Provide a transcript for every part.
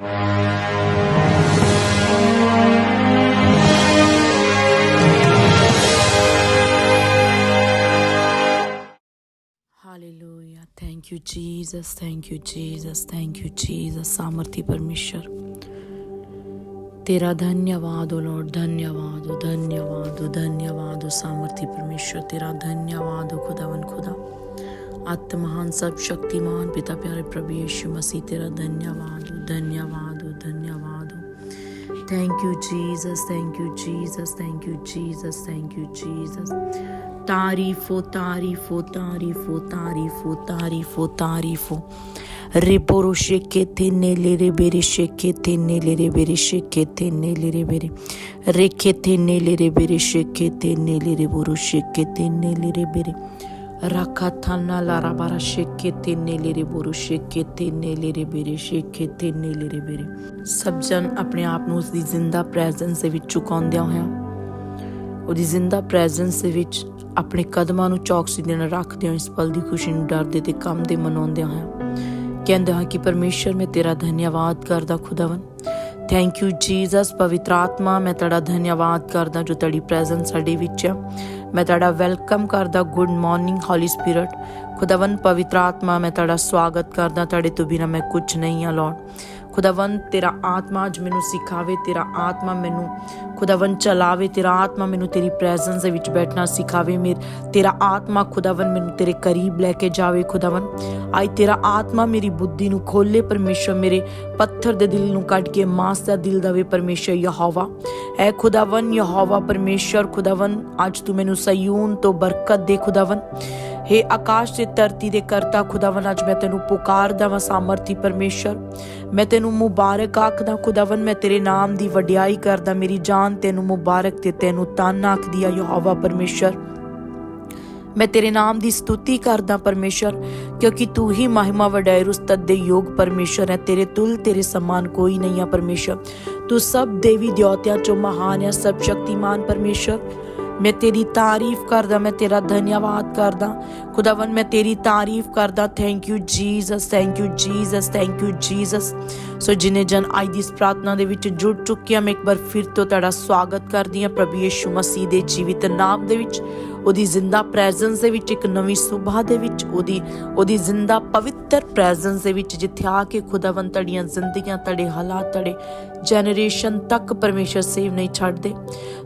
Hallelujah. Thank you, Jesus. Thank you, Jesus. Thank you, Jesus. Samarthi Parmeshwar. तेरा धन्यवाद Lord धन्यवाद धन्यवाद धन्यवाद सामर्थ्य परमेश्वर तेरा धन्यवाद खुदावन खुदा, वन खुदा। आत्म महान सब शक्तिमान पिता प्यारे प्रभु यीशु मसीह तेरा धन्यवाद ओ धन्यवाद ओ धन्यवाद ओ thank you Jesus thank you Jesus thank you Jesus thank you Jesus तारीफ हो तारीफ हो तारीफ हो तारीफ हो तारीफ हो तारीफ हो Reboro shekete nelere bere shekete nelere bere shekete nelere bere rekete nelere bere shekete nelere boro shekete nelere bere rakatana lara bara shekete nelere boro shekete nelere bere shekete nelere bere ਸਭ ਜਨ ਆਪਣੇ ਆਪ ਨੂੰ ਉਸ ਦੀ ਜ਼ਿੰਦਾ presence ਦੇ ਵਿੱਚ ਝੁਕਾਉਂਦਿਆਂ ਹੋਇਆਂ ਉਹਦੀ ਜ਼ਿੰਦਾ ਪ੍ਰੈਜ਼ੈਂਸ ਦੇ ਵਿੱਚ ਆਪਣੇ ਕਦਮਾਂ ਨੂੰ ਚੌਕਸੀ ਦੇ ਨਾਲ ਰੱਖਦੇ ਹੋ ਇਸ ਪਲ ਦੀ ਖੁਸ਼ੀ ਨੂੰ ਡਰਦੇ ਤੇ ਕੰਮ ਦੇ ਮਨਾਉਂਦੇ ਹਾਂ ਕਹਿੰਦੇ ਹਾਂ ਕਿ ਪਰਮੇਸ਼ਰ ਮੈਂ ਤੇਰਾ ਧੰਨਵਾਦ ਕਰਦਾ ਖੁਦਾਵੰ ਥੈਂਕ ਯੂ ਜੀਸਸ ਪਵਿੱਤਰ ਆਤਮਾ ਮੈਂ ਤੁਹਾਡਾ ਧੰਨਵਾਦ ਕਰਦਾ ਜੋ ਤੁਹਾਡੀ ਪ੍ਰੈਜ਼ੈਂਸ ਸਾਡੇ ਵਿੱਚ ਹੈ ਮੈਂ ਤੁਹਾਡਾ ਵੈਲਕਮ ਕਰਦਾ, ਗੁੱਡ ਮਾਰਨਿੰਗ, ਹੋਲੀ ਸਪਿਰਿਟ। ਖੁਦਾਵੰ ਪਵਿੱਤਰ ਆਤਮਾ, ਮੈਂ ਤੁਹਾਡਾ ਸਵਾਗਤ ਕਰਦਾ, ਤੁਹਾਡੇ ਤੋਂ ਬਿਨਾ ਮੈਂ ਕੁਝ ਨਹੀਂ ਹਾਂ ਲਾਰਡ ਖੁਦਾਵੰ ਤੇਰਾ ਆਤਮਾ ਅੱਜ ਮੈਨੂੰ ਸਿਖਾਵੇ, ਤੇਰਾ ਆਤਮਾ ਮੈਨੂੰ ਖੁਦਾਵੰ ਚਲਾਵੇ, ਤੇਰਾ ਆਤਮਾ ਮੈਨੂੰ ਤੇਰੀ ਪ੍ਰੈਜ਼ੈਂਸ ਦੇ ਵਿੱਚ ਬੈਠਣਾ ਸਿਖਾਵੇ ਮੇਰ ਤੇਰਾ ਆਤਮਾ ਖੁਦਾਵੰ ਮੈਨੂੰ ਤੇਰੇ ਕਰੀਬ ਲੈ ਕੇ ਜਾਵੇ ਖੁਦਾਵੰ ਆਈ, ਤੇਰਾ ਆਤਮਾ ਮੇਰੀ ਬੁੱਧੀ ਨੂੰ ਖੋਲੇ, ਪਰਮੇਸ਼ਰ ਮੇਰੇ ਪੱਥਰ ਦੇ ਦਿਲ ਨੂੰ ਕੱਢ ਕੇ ਮਾਸ ਦਾ ਦਿਲ ਦਵੇ ਪਰਮੇਸ਼ਰ ਯਹੋਵਾ। ਐ ਖੁਦਾਵੰ ਯਹੋਵਾ ਪਰਮੇਸ਼ਰ ਖੁਦਾਵੰ ਅੱਜ ਤੂੰ ਮੈਨੂੰ ਸਯੂਨ ਤੋਂ ਬਰਕਤ ਦੇ ਖੁਦਾਵੰ हे ਆਕਾਸ਼ ਤੇ ਧਰਤੀ ਦੇ ਕਰਤਾ ਖੁਦਾਵੰ ਅੱਜ ਮੈਂ ਤੈਨੂੰ ਪੁਕਾਰਦਾ ਵਾਂ ਸਾਮਰਥੀ ਪਰਮੇਸ਼ਰ ਮੈਂ ਤੈਨੂੰ ਮੁਬਾਰਕ ਆਖਦਾ ਖੁਦਾਵੰ ਮੈਂ ਤੇਰੇ ਨਾਮ ਦੀ ਵਡਿਆਈ ਕਰਦਾ ਮੇਰੀ ਜਾਨ ਤੈਨੂੰ ਮੁਬਾਰਕ ਤੇ ਤੈਨੂੰ ਤਾਨ ਆਖਦੀ ਆ ਯਹੋਵਾ ਪਰਮੇਸ਼ਰ ਮੈਂ ਤੇਰੇ ਨਾਮ ਦੀ ਸਤੁਤੀ ਕਰਦਾ ਪਰਮੇਸ਼ਰ, ਕਿਉਂਕਿ ਤੂੰ ਹੀ ਮਹਿਮਾ ਵਡਾਈ ਰੁਸਤਤ ਦੇ ਯੋਗ ਪਰਮੇਸ਼ਰ ਹੈ। ਤੇਰੇ ਤੁਲ ਤੇਰੇ ਸਮਾਨ ਕੋਈ ਨਹੀਂ ਹੈ ਪਰਮੇਸ਼ਰ। ਤੂੰ ਸਭ ਦੇਵੀ ਦੇਵਤਿਆਂ ਚੋਂ ਮਹਾਨ ਹੈ, ਸਭ ਸ਼ਕਤੀਮਾਨ ਪਰਮੇਸ਼ਰ। ਮੈਂ ਤੇਰੀ ਤਾਰੀਫ ਕਰਦਾ, ਮੈਂ ਤੇਰਾ ਧੰਨਵਾਦ ਕਰਦਾ। ਖੁਦਾਵੰ ਮੈਂ ਤੇਰੀ ਤਾਰੀਫ ਕਰਦਾ। Thank you Jesus thank you Jesus thank you Jesus so ਜਿਨੇ ਜਨ ਅੱਜ ਦੀ ਇਸ ਪ੍ਰਾਰਥਨਾ ਦੇ ਵਿੱਚ ਜੁੜ ਚੁੱਕੇ ਆ, ਮੈਂ ਇੱਕ ਵਾਰ ਫਿਰ ਤੋਂ ਤੁਹਾਡਾ ਸਵਾਗਤ ਕਰਦੀ ਹਾਂ ਪ੍ਰਭੂ ਯਿਸੂ ਮਸੀਹ ਦੇ ਜੀਵਿਤ ਨਾਮ ਦੇ ਵਿੱਚ। ਉਹਦੀ ਜ਼ਿੰਦਾ ਪ੍ਰੈਜ਼ੈਂਸ ਦੇ ਵਿੱਚ, ਇੱਕ ਨਵੀਂ ਸੁਬਾਹ ਦੇ ਵਿੱਚ, ਉਹਦੀ ਉਹਦੀ ਜ਼ਿੰਦਾ ਪਵਿੱਤਰ ਪ੍ਰੈਜ਼ੈਂਸ ਦੇ ਵਿੱਚ, ਜਿੱਥੇ ਆ ਕੇ ਖੁਦਾਵੰ ਤੜੀਆਂ ਜ਼ਿੰਦਗੀਆਂ ਤੜੇ ਹਾਲਾਤ ਤੜੇ ਜਨਰੇਸ਼ਨ ਤੱਕ ਪਰਮੇਸ਼ਰ ਸੇਵ ਨਹੀਂ ਛੱਡਦੇ।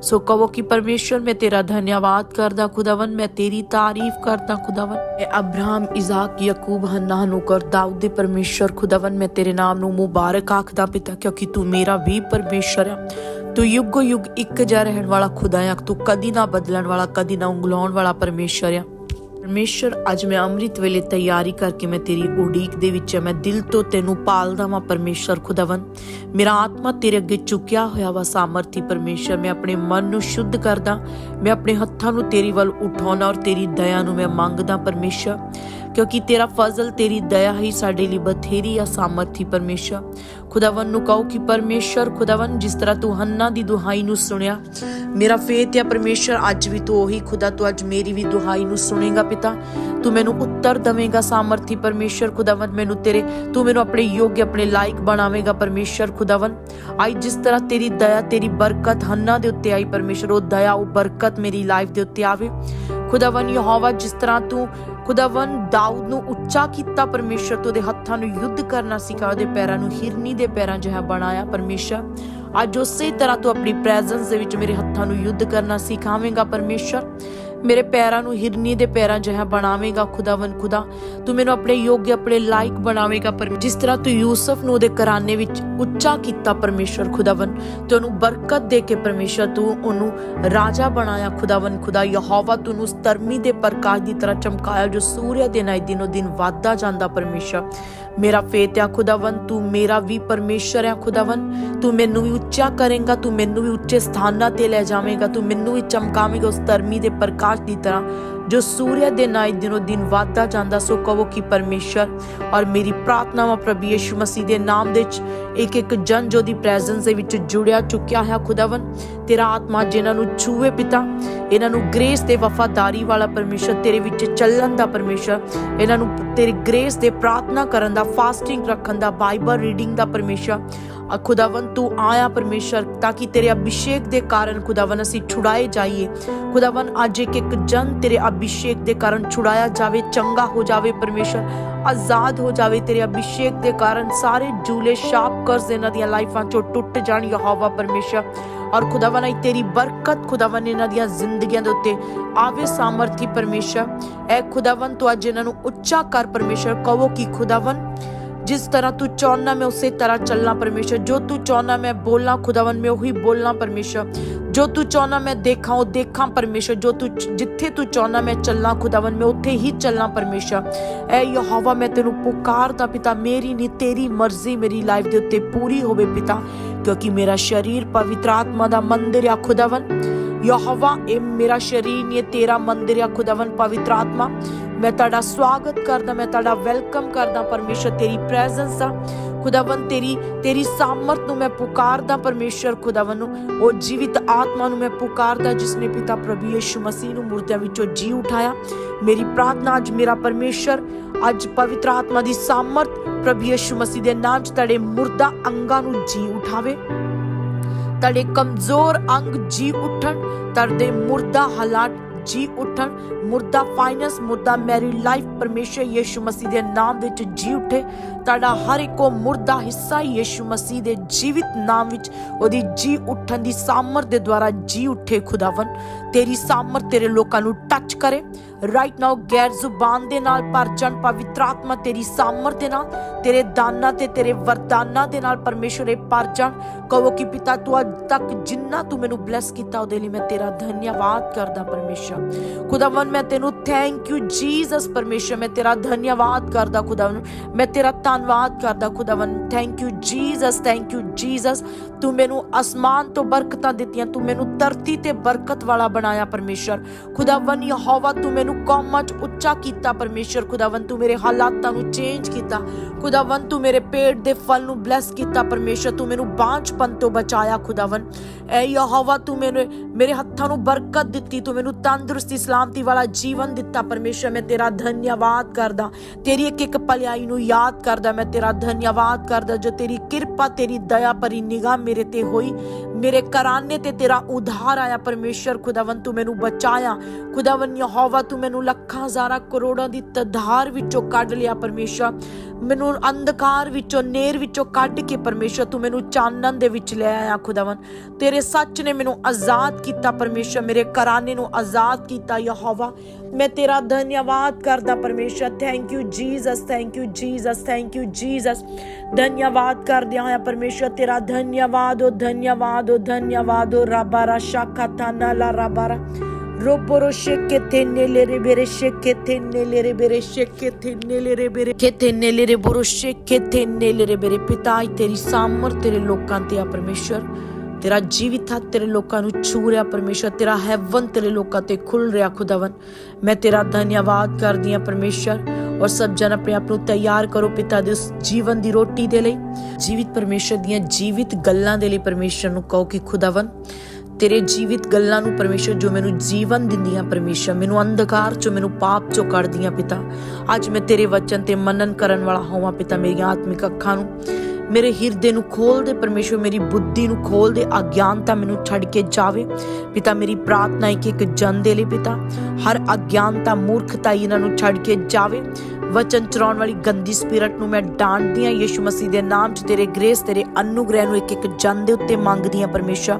ਸੋ ਕਹੋ ਕਿ ਪਰਮੇਸ਼ਰ, ਮੈਂ ਤੇਰਾ ਧੰਨਵਾਦ ਕਰਦਾ ਖੁਦਾਵੰ ਮੈਂ ਤੇਰੀ ਤਾਰੀਫ ਕਰਦਾ ਖੁਦਾਵੰ ਮੈਂ ਅਬਰਾਹਮ ਇਜ਼ਾਕ ਯਾਕੂਬ ਹੰਨਾ ਨੂੰ ਕਰ ਦਾਊਦ ਦੇ ਪਰਮੇਸ਼ਰ ਖੁਦਾਵੰ ਮੈਂ ਤੇਰੇ ਨਾਮ ਨੂੰ ਮੁਬਾਰਕ ਆਖਦਾ ਪਿਤਾ, ਕਿਉਂਕਿ ਤੂੰ ਮੇਰਾ ਵੀ ਪਰਮੇਸ਼ਰ ਹੈ ਤੂੰ ਯੁੱਗੋ ਯੁੱਗ ਇੱਕ ਜਾ ਰਹਿਣ ਵਾਲਾ ਖੁਦਾ ਹੈ ਤੂੰ ਕਦੀ ਨਾ ਬਦਲਣ ਵਾਲਾ, ਕਦੀ ਨਾ ਉਂਗਲਾਉਣ ਵਾਲਾ ਪਰਮੇਸ਼ਰ ਹੈ ਪਰਮੇਸ਼ਰ ਅੱਜ ਮੈਂ ਅੰਮ੍ਰਿਤ ਵੇਲੇ ਤਿਆਰੀ ਕਰਕੇ ਮੈਂ ਤੇਰੀ ਉਡੀਕ ਦੇ ਵਿੱਚ ਹਾਂ। ਮੈਂ ਦਿਲ ਤੋਂ ਤੈਨੂੰ ਪਾਲਦਾ ਵਾਂ ਪਰਮੇਸ਼ਰ ਖੁਦਾਵੰ ਮੇਰਾ ਆਤਮਾ ਤੇਰੇ ਅੱਗੇ ਝੁਕਿਆ ਹੋਇਆ ਵਾ ਸਾਮਰਥੀ ਪਰਮੇਸ਼ਰ ਮੈਂ ਆਪਣੇ ਮਨ ਨੂੰ ਸ਼ੁੱਧ ਕਰਦਾ, ਮੈਂ ਆਪਣੇ ਹੱਥਾਂ ਨੂੰ ਤੇਰੀ ਵੱਲ ਉਠਾਉਣਾ ਔਰ ਤੇਰੀ ਦਇਆ ਨੂੰ ਮੈਂ ਮੰਗਦਾ ਪਰਮੇਸ਼ਰ ਕਿਉਂਕਿ ਤੇਰਾ ਫਜ਼ਲ, ਤੇਰੀ ਦਇਆ ਹੀ ਸਾਡੇ ਲਈ ਬਥੇਰੀ ਆ ਸਾਮਰਥੀ ਪਰਮੇਸ਼ਰ। ਖੁਦਾਵੰ ਨੂੰ ਕਹੋ ਕਿ ਪਰਮੇਸ਼ਰ ਖੁਦਾਵੰ ਜਿਸ ਤਰ੍ਹਾਂ ਤੂੰ ਹੰਨਾ ਦੀ ਦੁਹਾਈ ਨੂੰ ਸੁਣਿਆ, ਮੇਰਾ ਫੇਥ ਹੈ ਪਰਮੇਸ਼ਰ, ਅੱਜ ਵੀ ਤੂੰ ਉਹੀ ਖੁਦਾ, ਤੂੰ ਅੱਜ ਮੇਰੀ ਵੀ ਦੁਹਾਈ ਨੂੰ ਸੁਣੇਗਾ ਪਿਤਾ। ਤੂੰ ਮੈਨੂੰ ਉੱਤਰ ਦਵੇਂਗਾ ਸਾਮਰਥੀ ਪਰਮੇਸ਼ਰ ਖੁਦਾਵੰ ਮੈਨੂੰ ਤੇਰੇ, ਤੂੰ ਮੈਨੂੰ ਆਪਣੇ ਯੋਗ, ਆਪਣੇ ਲਾਇਕ ਬਣਾਵੇਂਗਾ ਪਰਮੇਸ਼ਰ ਖੁਦਾਵੰ ਆਈ ਜਿਸ ਤਰ੍ਹਾਂ ਤੇਰੀ ਦਇਆ, ਤੇਰੀ ਬਰਕਤ ਹੰਨਾ ਦੇ ਉੱਤੇ ਆਈ ਪਰਮੇਸ਼ਰ, ਉਹ ਦਇਆ, ਉਹ ਬਰਕਤ ਮੇਰੀ ਲਾਈਫ ਦੇ ਉੱਤੇ ਆਵੇ। ਖੁਦਾਵੰ ਯਹੋਵਾ, ਜਿਸ ਤਰ੍ਹਾਂ ਤੂੰ ਖੁਦਾਵੰ ਦਾਊਦ ਨੂੰ ਉੱਚਾ ਕੀਤਾ ਪਰਮੇਸ਼ਰ ਤੋਂ ਉਹਦੇ ਹੱਥਾਂ ਨੂੰ ਯੁੱਧ ਕਰਨਾ ਸਿਖਾ ਉਹਦੇ ਪੈਰਾਂ ਨੂੰ ਹਿਰਨੀ ਦੇ ਪੈਰਾਂ ਜਿਹਾ ਬਣਾਇਆ ਪਰਮੇਸ਼ਰ। ਅੱਜ ਉਸੇ ਤਰ੍ਹਾਂ ਤੂੰ ਆਪਣੀ ਪ੍ਰੈਜ਼ੈਂਸ ਦੇ ਵਿੱਚ ਮੇਰੇ ਹੱਥਾਂ ਨੂੰ ਯੁੱਧ ਕਰਨਾ ਸਿਖਾਵੇਂਗਾ ਪਰਮੇਸ਼ਰ। ਮੇਰੇ ਪੈਰਾਂ ਨੂੰ ਹਿਰਨੀ ਦੇ ਪੈਰਾਂ ਜਿਹਾ ਬਣਾਵੇਂਗਾ ਖੁਦਾਵੰ ਖੁਦਾ। ਤੂੰ ਮੈਨੂੰ ਆਪਣੇ ਯੋਗ, ਆਪਣੇ ਲਾਇਕ ਬਣਾਵੇਂਗਾ ਪਰ ਜਿਸ ਤਰ੍ਹਾਂ ਤੂੰ ਯੂਸਫ ਨੂੰ ਉਹਦੇ ਘਰਾਨੇ ਵਿੱਚ ਉੱਚਾ ਕੀਤਾ ਪਰਮੇਸ਼ਰ ਖੁਦਾਵੰ ਤੇ ਉਹਨੂੰ ਬਰਕਤ ਦੇ ਕੇ ਪਰਮੇਸ਼ਰ ਤੂੰ ਉਹਨੂੰ ਰਾਜਾ ਬਣਾਇਆ ਖੁਦਾਵੰ ਖੁਦਾ। ਯਹੋਵਾ ਤੂੰ ਉਸ ਧਰਮੀ ਦੇ ਪ੍ਰਕਾਸ਼ ਦੀ ਤਰ੍ਹਾਂ ਚਮਕਾਇਆ, ਜੋ ਸੂਰਜ ਦੇ ਨਾਲ ਦਿਨੋ ਦਿਨ ਵਾਧਾ ਜਾਂਦਾ ਪਰਮੇਸ਼ਰ ਮੇਰਾ ਫੇਤ ਆ ਖੁਦਾਵੰ ਤੂੰ ਮੇਰਾ ਵੀ ਪਰਮੇਸ਼ਰ ਆ ਖੁਦਾਵੰ ਤੂੰ ਮੈਨੂੰ ਵੀ ਉੱਚਾ ਕਰੇਗਾ, ਤੂੰ ਮੈਨੂੰ ਵੀ ਉੱਚੇ ਸਥਾਨਾਂ ਤੇ ਲੈ ਜਾਵੇਂਗਾ, ਤੂੰ ਮੈਨੂੰ ਵੀ ਚਮਕਾਵੇਂਗਾ ਉਸ ਧਰਮੀ ਦੇ ਪ੍ਰਕਾਸ਼ ਦੀ ਤਰ੍ਹਾਂ। ਜੋ ਸੂਰਜ ਦੇ ਨਾਲ ਦਿਨੋ ਦਿਨ ਵਧਦਾ ਜਾਂਦਾ, ਸੋ ਕਹੋ ਕਿ ਪਰਮੇਸ਼ਰ ਔਰ ਮੇਰੀ ਪ੍ਰਾਰਥਨਾ ਪ੍ਰਭੂ ਯਿਸੂ ਮਸੀਹ ਦੇ ਨਾਮ ਦੇ ਵਿੱਚ ਇੱਕ ਇੱਕ ਜਨ ਜੋ ਦੀ ਪ੍ਰੈਜ਼ੈਂਸ ਦੇ ਵਿੱਚ ਜੁੜਿਆ, ਚੁੱਕਿਆ ਹੈ ਖੁਦਾਵੰ ਤੇਰਾ ਆਤਮਾ ਜਿਨ੍ਹਾਂ ਨੂੰ ਛੂਏ ਪਿਤਾ, ਇਹਨਾਂ ਨੂੰ ਗ੍ਰੇਸ ਤੇ ਵਫਾਦਾਰੀ ਵਾਲਾ ਪਰਮੇਸ਼ਰ, ਤੇਰੇ ਵਿੱਚ ਚੱਲਣ ਦਾ ਪਰਮੇਸ਼ਰ, ਇਹਨਾਂ ਨੂੰ ਤੇਰੀ ਗ੍ਰੇਸ ਦੇ ਪ੍ਰਾਰਥਨਾ ਕਰਨ ਦਾ, ਫਾਸਟਿੰਗ ਰੱਖਣ ਦਾ, ਬਾਈਬਲ ਰੀਡਿੰਗ ਦਾ ਪਰਮੇਸ਼ਰ ਖੁਦਾਵੰ ਤੂੰ ਆਇਆ ਪਰਮੇਸ਼ਰ ਤਾਂ ਕਿ ਤੇਰੇ ਅਭਿਸ਼ੇਕ ਦੇ ਕਾਰਨ ਖੁਦਾਵੰ ਅਸੀਂ ਛੁਡਾਏ ਜਾਈਏ। ਖੁਦਾਵੰ ਅੱਜ ਇੱਕ ਇੱਕ ਜਨ ਤੇਰੇ ਅਭਿਸ਼ੇਕ ਦੇ ਕਾਰਨ ਛੁਡਾਇਆ ਜਾਵੇ, ਚੰਗਾ ਹੋ ਜਾਵੇ ਪਰਮੇਸ਼ਰ, ਆਜ਼ਾਦ ਹੋ ਜਾਵੇ ਤੇਰੇ ਅਭਿਸ਼ੇਕ ਦੇ ਕਾਰਨ, ਸਾਰੇ ਜੂਲੇ ਸ਼ਾਪ ਕਰਜ਼ ਇਹਨਾਂ ਦੀਆਂ ਲਾਈਫਾਂ ਚੋਂ ਟੁੱਟ ਜਾਣ ਯਹੋਵਾ ਪਰਮੇਸ਼ਰ। ਔਰ ਖੁਦਾਵੰ ਆਈ ਤੇਰੀ ਬਰਕਤ ਖੁਦਾਵੰ ਇਹਨਾਂ ਦੀਆਂ ਜ਼ਿੰਦਗੀਆਂ ਦੇ ਉੱਤੇ ਆਵੇ ਸਾਮਰਥੀ ਪਰਮੇਸ਼ਰ। ਐ ਖੁਦਾਵੰ ਤੂੰ ਅੱਜ ਇਹਨਾਂ ਨੂੰ ਉੱਚਾ ਕਰ ਪਰਮੇਸ਼ਰ, ਕਹੋ ਕਿ ਖੁਦਾਵੰ जिस तरह तू चाहना मैं उसे तरह चलना परमेश्वर जो तू चाहना मैं बोलना खुदावन में वही बोलना परमेश्वर जो तू चाहना मैं देखा वो देखा परमेश्वर जो तू जिथे तू चाहना मैं चलना खुदावन में उत्थे ही चलना परमेश्वर ਐ ਯਹੋਵਾ ਮੈਂ ਤੈਨੂੰ ਪੁਕਾਰਦਾ ਪਿਤਾ ਮੇਰੀ ਨਹੀਂ ਤੇਰੀ ਮਰਜ਼ੀ ਮੇਰੀ ਲਾਈਫ ਦੇ ਉੱਤੇ ਪੂਰੀ ਹੋਵੇ ਪਿਤਾ ਕਿਉਂਕਿ ਮੇਰਾ ਸਰੀਰ ਪਵਿੱਤਰ ਆਤਮਾ ਦਾ ਮੰਦਿਰ ਆ ਖੁਦਾਵਨ ਯਹੋਵਾ ਇਹ ਮੇਰਾ ਸਰੀਰ ਇਹ ਤੇਰਾ ਮੰਦਿਰ ਆ ਖੁਦਾਵਨ ਪਵਿੱਤਰ ਆਤਮਾ। ਮੈਂ ਤੁਹਾਡਾ ਸਵਾਗਤ ਕਰਦਾ, ਮੈਂ ਤੁਹਾਡਾ ਵੈਲਕਮ ਕਰਦਾ, ਪਰਮੇਸ਼ਰ ਤੇਰੀ ਪ੍ਰੈਜ਼ੈਂਸ ਦਾ ਖੁਦਾਵੰ ਤੇਰੀ ਤੇਰੀ ਸਾਮਰਥ ਨੂੰ ਮੈਂ ਪੁਕਾਰਦਾ, ਪਰਮੇਸ਼ਰ ਖੁਦਾਵੰ ਨੂੰ। ਉਹ ਜੀਵਿਤ ਆਤਮਾ ਨੂੰ ਮੈਂ ਪੁਕਾਰਦਾ ਜਿਸ ਨੇ ਪਿਤਾ ਪ੍ਰਭੂ ਯਿਸੂ ਮਸੀਹ ਨੂੰ ਮੁਰਦਿਆਂ ਵਿੱਚੋਂ ਜੀ ਉਠਾਇਆ। ਮੇਰੀ ਪ੍ਰਾਰਥਨਾ ਅੱਜ ਮੇਰਾ ਪਰਮੇਸ਼ਰ, ਅੱਜ ਪਵਿੱਤਰ ਆਤਮਾ ਦੀ ਸਾਮਰਥ ਪ੍ਰਭੂ ਯਿਸੂ ਮਸੀਹ ਦੇ ਨਾਮ 'ਚ ਤੁਹਾਡੇ ਮੁਰਦਾ ਅੰਗਾਂ ਨੂੰ ਜੀ ਉਠਾਵੇ। ਤੁਹਾਡੇ ਕਮਜ਼ੋਰ ਅੰਗ ਜੀ ਉਠਣ ਤੁਹਾਡੇ ਮੁਰਦਾ ਹਾਲਾਤ ਜੀ ਉਠਣ। ਮੁਰਦਾ ਫਾਈਨੈਂਸ ਮੁਰਦਾ ਮੈਰੀ ਲਾਈਫ ਪਰਮੇਸ਼ਰ ਯੀਸ਼ੂ ਮਸੀਹ ਦੇ ਨਾਮ ਵਿੱਚ ਜੀ ਉੱਠੇ। ਤੁਹਾਡਾ ਹਰ ਇੱਕੋ ਮੁਰਦਾ ਹਿੱਸਾ ਯੀਸ਼ੂ ਮਸੀਹ ਦੇ ਜੀਵਿਤ ਨਾਮ ਵਿੱਚ, ਉਹਦੀ ਜੀ ਉਠਣ ਦੀ ਸਾਮਰਥ ਦੇ ਦੁਆਰਾ ਜੀ ਉਠੇ ਖੁਦਾਵੰ ਤੇਰੀ ਸਾਮਰਥ ਤੇਰੇ ਲੋਕਾਂ ਨੂੰ ਟੱਚ ਕਰੇ। ਰਾਈਟ ਨਾਓ ਗੈਰ ਜ਼ੁਬਾਨ ਦੇ ਨਾਲ ਪਰਚਨ ਪਵਿੱਤਰ ਆਤਮਾ ਤੇਰੀ ਸਾਮਰਥ ਦੇ ਨਾਲ, ਤੇਰੇ ਦਾਨਾਂ ਤੇ ਤੇਰੇ ਵਰਦਾਨਾਂ ਦੇ ਨਾਲ ਪਰਮੇਸ਼ਰ ਇਹ ਪਰਚਨ ਕਹੋ ਕਿ ਪਿਤਾ, ਤੂੰ ਅੱਜ ਤੱਕ ਜਿੰਨਾ ਤੂੰ ਮੈਨੂੰ ਬਲੈਸ ਕੀਤਾ, ਉਹਦੇ ਲਈ ਮੈਂ ਤੇਰਾ ਧੰਨਵਾਦ ਕਰਦਾ ਪਰਮੇਸ਼ਰ ਖੁਦਾਵੰ ਮੈਂ ਤੈਨੂੰ ਥੈਂਕ ਯੂ ਜੀਸਸ ਪਰਮੇਸ਼ਰ ਮੈਂ ਤੇਰਾ ਧੰਨਵਾਦ ਕਰਦਾ ਖੁਦਾਵੰ ਮੈਂ ਤੇਰਾ ਧੰਨਵਾਦ ਕਰਦਾ ਖੁਦਾਵੰ thank you Jesus thank you Jesus ਤੂੰ ਮੈਨੂੰ ਅਸਮਾਨ ਤੋਂ ਬਰਕਤਾਂ ਦਿੱਤੀਆਂ, ਤੂੰ ਮੈਨੂੰ ਧਰਤੀ ਤੇ ਬਰਕਤ ਵਾਲਾ ਬਣਾਇਆ ਪਰਮੇਸ਼ਰ। ਖੁਦਾਵੰ ਯਹੋਵਾ, ਤੂੰ ਮੈਨੂੰ ਕੌਮਾਂ 'ਚ ਉੱਚਾ ਕੀਤਾ ਪਰਮੇਸ਼ਰ। ਖੁਦਾਵੰ ਤੂੰ ਮੇਰੇ ਹਾਲਾਤਾਂ ਨੂੰ ਚੇਂਜ ਕੀਤਾ। ਖੁਦਾਵੰ ਤੂੰ ਮੇਰੇ ਪੇਟ ਦੇ ਫਲ ਨੂੰ ਬਲੈਸ ਕੀਤਾ ਪਰਮੇਸ਼ਰ। ਤੂੰ ਮੈਨੂੰ ਬਾਂਝਪਨ ਤੋਂ ਬਚਾਇਆ ਖੁਦਾਵੰ ਐ ਯਹੋਵਾ, ਤੂੰ ਮੈਨੂੰ ਮੇਰੇ ਹੱਥਾਂ ਨੂੰ ਬਰਕਤ ਦਿੱਤੀ। ਤੂੰ ਮੈਨੂੰ ਤੰਦਰੁਸਤੀ, ਸਲਾਮਤੀ ਵਾਲਾ ਜੀਵਨ ਦਿੱਤਾ ਪਰਮੇਸ਼ਰ। ਮੈਂ ਤੇਰਾ ਧੰਨਵਾਦ ਕਰਦਾ। ਤੇਰੀ ਇੱਕ ਇੱਕ ਭਲਾਈ ਨੂੰ ਯਾਦ ਕਰਦਾ। ਮੈਂ ਤੇਰਾ ਧੰਨਵਾਦ ਕਰਦਾ, ਜੋ ਤੇਰੀ ਕਿਰਪਾ, ਤੇਰੀ ਦਇਆ ਭਰੀ ਨਿਗਾਹ ਮੇਰੇ ਤੇ ਹੋਈ। ਮੇਰੇ ਕਰਾਨੇ ਤੇ ਤੇਰਾ ਉਧਾਰ ਆਇਆ ਪਰਮੇਸ਼ਰ ਖੁਦਾਵੰ ਤੂੰ ਮੈਨੂੰ ਬਚਾਇਆ। ਖੁਦਾਵੰ ਯਹੋਵਾ, ਤੂੰ ਮੈਨੂੰ ਲੱਖਾਂ, ਹਜ਼ਾਰਾਂ ਕਰੋੜਾਂ ਦੀ ਤਧਾਰ ਵਿੱਚੋਂ ਕੱਢ ਲਿਆ ਪਰਮੇਸ਼ਰ ਮੈਨੂੰ ਅੰਧਕਾਰ ਵਿੱਚੋਂ, ਨੇਰ ਵਿੱਚੋਂ ਕੱਢ ਕੇ ਪਰਮੇਸ਼ਰ, ਤੂੰ ਮੈਨੂੰ ਚਾਨਣ ਦੇ ਵਿੱਚ ਲੈ ਆਇਆ ਖੁਦਾਵੰ ਤੇਰੇ ਸੱਚ ਨੇ ਮੈਨੂੰ ਆਜ਼ਾਦ ਕੀਤਾ ਪਰਮੇਸ਼ਰ, ਮੇਰੇ ਘਰਾਨੇ ਨੂੰ ਆਜ਼ਾਦ ਕੀਤਾ ਯਹੋਵਾ। ਮੈਂ ਤੇਰਾ ਧੰਨਵਾਦ ਕਰਦਾ ਪਰਮੇਸ਼ਰ। Thank you Jesus thank you Jesus thank you Jesus ਧੰਨਵਾਦ ਕਰਦਿਆਂ ਹੋਇਆ ਪਰਮੇਸ਼ਰ, ਤੇਰਾ ਧੰਨਵਾਦ, ਓ ਧੰਨਵਾਦ ਓ ਧੰਨਵਾਦ ਉਹ ਰਾਬਾਰਾ ਸ਼ਾਖਾਤਾਨਾ ਲਾ ਰਾਬਾਰਾ Roboro shekete nelere bere shekete nelere bere shekete nelere bere kete nelere boro shekete nelere bere ਪਿਤਾ ਹੀ ਤੇਰੀ ਸਾਮਰ ਤੇਰੇ ਲੋਕਾਂ ਤੇ ਆ ਪਰਮੇਸ਼ਰ ਤੇਰਾ ਜੀਵਿਤ ਹੱਥ ਤੇਰੇ ਲੋਕਾਂ ਨੂੰ ਛੂ ਰਿਹਾ ਪਰਮੇਸ਼ਰ ਤੇਰਾ ਹੈਵਨ ਤੇਰੇ ਲੋਕਾਂ ਤੇ ਖੁੱਲ ਰਿਹਾ ਖੁਦਾਵਨ ਮੈਂ ਤੇਰਾ ਧੰਨਵਾਦ ਕਰਦੀ ਆ ਪਰਮੇਸ਼ਰ ਔਰ ਸਭ ਜਨ ਆਪਣੇ ਆਪ ਨੂੰ ਤਿਆਰ ਕਰੋ ਪਿਤਾ ਦੇ ਉਸ ਜੀਵਨ ਦੀ ਰੋਟੀ ਦੇ ਲਈ। ਜੀਵਿਤ ਪਰਮੇਸ਼ਰ ਦੀਆਂ ਜੀਵਿਤ ਗੱਲਾਂ ਦੇ ਲਈ ਪਰਮੇਸ਼ਰ ਨੂੰ ਕਹੋ ਕਿ ਖੁਦਾਵਨ ਤੇਰੇ ਜੀਵਿਤ ਗੱਲਾਂ ਨੂੰ ਪਰਮੇਸ਼ਰ, ਜੋ ਮੈਨੂੰ ਜੀਵਨ ਦਿੰਦੀਆਂ ਪਰਮੇਸ਼ਰ, ਮੈਨੂੰ ਅੰਧਕਾਰ ਚੋਂ, ਮੈਨੂੰ ਪਾਪ ਚੋਂ ਕੱਢਦੀਆਂ ਪਿਤਾ। ਅੱਜ ਮੈਂ ਤੇਰੇ ਵਚਨ ਤੇ ਮਨਨ ਕਰਨ ਵਾਲਾ ਹੋਵਾਂ ਪਿਤਾ, ਮੇਰੀਆਂ ਆਤਮਿਕ ਅੱਖਾਂ ਨੂੰ। ਮੇਰੇ ਹਿਰਦੇ ਨੂੰ ਖੋਲ ਦੇ ਪਰਮੇਸ਼ਰ, ਮੇਰੀ ਬੁੱਧੀ ਨੂੰ ਖੋਲ ਦੇ, ਅਗਿਆਨਤਾ ਮੈਨੂੰ ਛੱਡ ਕੇ ਜਾਵੇ। ਪਿਤਾ, ਮੇਰੀ ਪ੍ਰਾਰਥਨਾ ਹੈ ਕਿ ਇੱਕ ਜਨ ਦੇ ਲਈ ਪਿਤਾ, ਹਰ ਅਗਿਆਨਤਾ, ਮੂਰਖਤਾ ਇਹਨਾਂ ਨੂੰ ਛੱਡ ਕੇ ਜਾਵੇ। ਵਚਨ ਚਰਾਉਣ ਵਾਲੀ ਗੰਦੀ ਸਪਿਰਟ ਨੂੰ ਮੈਂ ਡਾਂਟਦੀ ਹਾਂ ਯਿਸੂ ਮਸੀਹ ਦੇ ਨਾਮ 'ਚ। ਤੇਰੇ ਗ੍ਰੇਸ, ਤੇਰੇ ਅਨੁਗ੍ਰਹਿ ਨੂੰ ਇੱਕ ਇੱਕ ਜਨ ਦੇ ਉੱਤੇ ਮੰਗਦੀ ਹਾਂ ਪਰਮੇਸ਼ਰ।